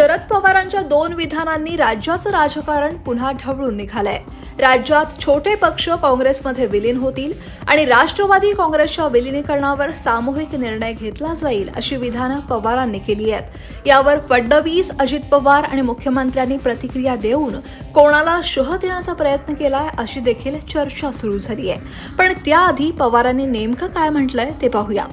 शरद पवारांच्या दोन विधानांनी राज्याचं राजकारण पुन्हा ढवळून निघालंय. राज्यात छोटे पक्ष काँग्रेसमध्ये विलीन होतील आणि राष्ट्रवादी काँग्रेसच्या विलिनीकरणावर सामूहिक निर्णय घेतला जाईल अशी विधानं पवारांनी केली आहेत. यावर फडणवीस अजित पवार आणि मुख्यमंत्र्यांनी प्रतिक्रिया देऊन कोणाला शह देण्याचा प्रयत्न केलाय अशी देखील चर्चा सुरू झाली आहे पण त्याआधी पवारांनी नेमकं काय म्हटलंय ते पाहूयात.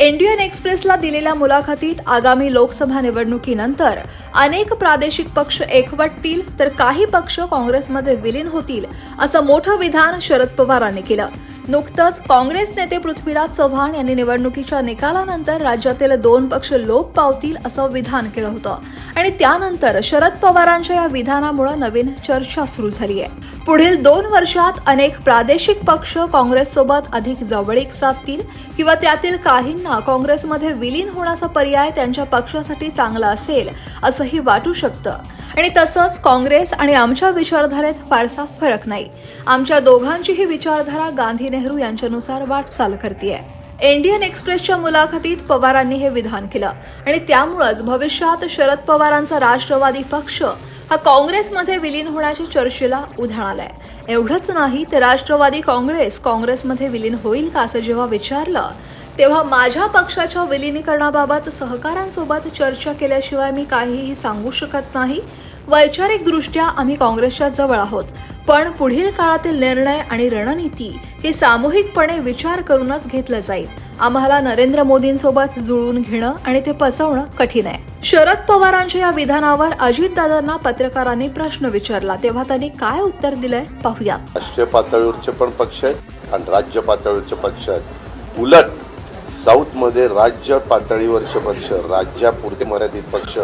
इंडियन एक्सप्रेसला दिलेल्या मुलाखतीत आगामी लोकसभा निवडणुकीनंतर अनेक प्रादेशिक पक्ष एकवटतील तर काही पक्ष काँग्रेसमध्ये विलीन होतील असं मोठं विधान शरद पवारांनी केलं. नुकतंच काँग्रेस नेते पृथ्वीराज चव्हाण यांनी निवडणुकीच्या निकालानंतर राज्यातील दोन पक्ष लोप पावतील असं विधान केलं होतं. आणि त्यानंतर शरद पवारांच्या या विधानामुळे नवीन चर्चा सुरू झाली आहे. पुढील दोन वर्षात अनेक प्रादेशिक पक्ष काँग्रेससोबत अधिक जवळीक साधतील किंवा त्यातील काहींना काँग्रेसमध्ये विलीन होण्याचा पर्याय त्यांच्या पक्षासाठी चांगला असेल असंही वाटू शकतं. आणि तसंच काँग्रेस आणि आमच्या विचारधारेत फारसा फरक नाही. आमच्या दोघांचीही विचारधारा गांधीने नेहरू यांच्यानुसार वाटचाल करते इंडियन एक्सप्रेसच्या मुलाखतीत पवारांनी हे विधान केलं. आणि त्यामुळंच भविष्यात शरद पवारांचा राष्ट्रवादी पक्ष हा काँग्रेसमध्ये विलीन होण्याच्या चर्चेला उधाण आलंय. एवढंच नाही तर राष्ट्रवादी काँग्रेस काँग्रेसमध्ये विलीन होईल का असं जेव्हा विचारलं तेव्हा माझ्या पक्षाच्या विलीनीकरणाबाबत सहकारांसोबत चर्चा केल्याशिवाय मी काहीही सांगू शकत नाही. वैचारिकदृष्ट्या आम्ही काँग्रेसच्या जवळ आहोत. पण पुढील काळातील निर्णय आणि रणनीती हे सामूहिकपणे विचार करूनच घेतलं जाईल. आम्हाला नरेंद्र मोदींसोबत जुळवून घेणं आणि ते पचवणं कठीण आहे. शरद पवारांच्या या विधानावर अजितदादांना पत्रकारांनी प्रश्न विचारला तेव्हा त्यांनी काय उत्तर दिलंय? पाहूया राष्ट्रीय पातळीवरचे पण पक्ष आहेत आणि राज्य पातळीवरचे पक्ष आहेत. उलट साऊथमध्ये राज्य पातळीवरचे पक्ष राज्यापुरते मर्यादित पक्ष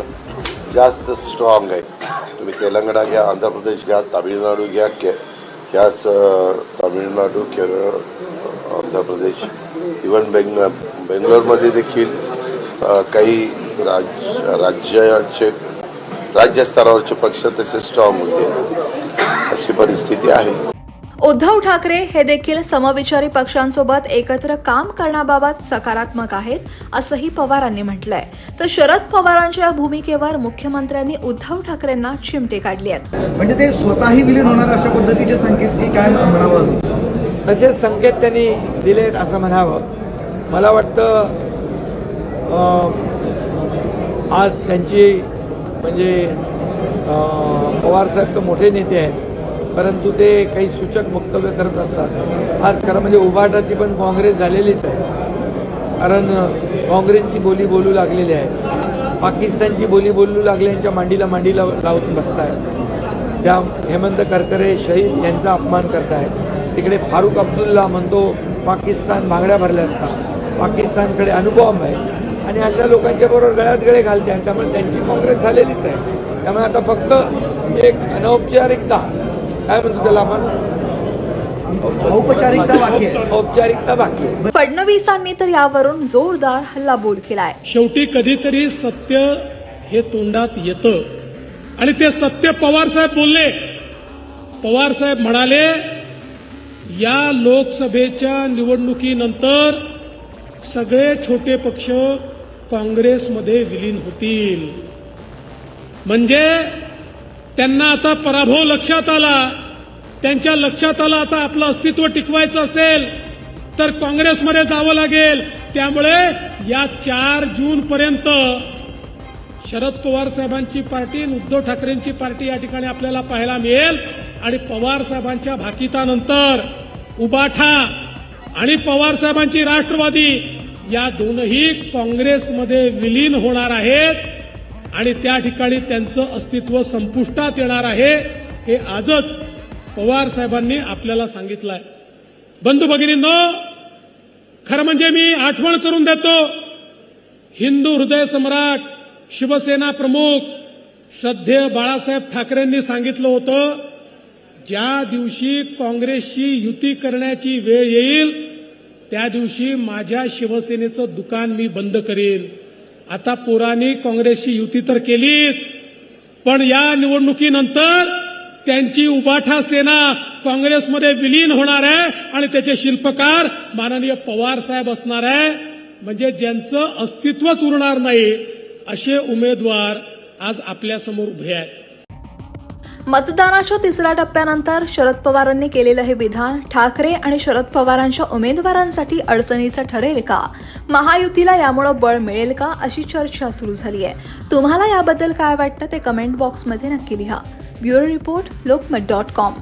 जास्त स्ट्रॉंग आहेत तुम्ही तेलंगणा घ्या आंध्र प्रदेश घ्या तामिळनाडू घ्या के ह्याच तामिळनाडू केरळ आंध्र प्रदेश इवन बेंग बेंगलोरमध्ये देखील काही राज राज्याचे राज्यस्तरावरचे पक्ष तसे स्ट्रॉंग होते. अशी परिस्थिती आहे. उद्धव ठाकरे हे देखील समविचारी पक्षांसोबत एकत्र काम करण्याबाबत सकारात्मक आहेत असंही पवारांनी म्हटलंय. तर शरद पवारांच्या भूमिकेवर मुख्यमंत्र्यांनी उद्धव ठाकरेंना चिमटे काढली आहेत. म्हणजे ते स्वतःही विलीन होणार अशा पद्धतीचे संकेत की काय म्हणावं तसेच संकेत त्यांनी दिलेत असं म्हणावं. मला वाटतं आज त्यांची म्हणजे अं, पवारसाहेब तर मोठे नेते आहेत. परंतु ते काही सूचक वक्तव्य करत असतात. आज खरं म्हणजे उभाटाची पण काँग्रेस झालेलीच आहे. कारण काँग्रेसची बोली बोलू लागलेली आहे. पाकिस्तानची बोली बोलू लागल्यांच्या मांडीला मांडीला लावून आहेत त्या हेमंत करकरे शहीद यांचा अपमान करत आहेत तिकडे फारुख अब्दुल्ला म्हणतो पाकिस्तान बांगड्या भरल्यात का? पाकिस्तानकडे अनुभव आहे. आणि अशा लोकांच्या बरोबर गळ्यात गळे घालते. त्यामुळे त्यांची काँग्रेस झालेलीच आहे. त्यामुळे आता फक्त एक अनौपचारिकता काय म्हणतो त्याला आपण? औपचारिकता बाकी औपचारिकता बाकी आहे. फडणवीसांनी तर यावरून जोरदार हल्लाबोल केलाय. शेवटी कधीतरी सत्य हे तोंडात येतं. आणि ते सत्य पवारसाहेब बोलले. पवारसाहेब म्हणाले या लोकसभेच्या निवडणुकीनंतर सगळे छोटे पक्ष काँग्रेसमध्ये विलीन होतील. म्हणजे त्यांना आता पराभव लक्षात आला. त्यांच्या लक्षात आला आता आपलं अस्तित्व टिकवायचं असेल तर काँग्रेसमध्ये जावं लागेल. त्यामुळे या चार जून पर्यंत शरद पवार साहेबांची पार्टी उद्धव ठाकरेंची पार्टी या ठिकाणी आपल्याला पाहायला मिळेल. आणि पवार साहेबांच्या भाकितानंतर उबाठा आणि पवार साहेबांची राष्ट्रवादी या दोनही काँग्रेसमध्ये विलीन होणार आहेत. आणि त्या ठिकाणी त्यांचं अस्तित्व संपुष्टात येणार आहे हे आजच पवार साहेबांनी आपल्याला सांगितलं आहे बंधू भगिनींनो खरं म्हणजे मी आठवण करून देतो हिंदू हृदय सम्राट शिवसेना प्रमुख श्रद्धेय बाळासाहेब ठाकरेंनी सांगितलं होतं ज्या दिवशी काँग्रेसशी युती करण्याची वेळ येईल त्या दिवशी माझ्या शिवसेनेचं दुकान मी बंद करेन. आता पोरांनी काँग्रेसची युती तर केलीच पण या निवडणुकीनंतर त्यांची उबाठा सेना काँग्रेसमध्ये विलीन होणार आहे आणि त्याचे शिल्पकार माननीय पवार साहेब असणार आहे. म्हणजे ज्यांचं अस्तित्वच उरणार नाही असे उमेदवार आज आपल्यासमोर उभे आहेत. मतदानाच्या तिसऱ्या टप्प्यानंतर शरद पवारांनी केलेलं हे विधान ठाकरे आणि शरद पवारांच्या उमेदवारांसाठी अडचणीचं ठरेल का? महायुतीला यामुळं बळ मिळेल का? अशी चर्चा सुरू झाली आहे. तुम्हाला याबद्दल काय वाटतं ते कमेंट बॉक्समध्ये नक्की लिहा. Bureau report Lokmat dot com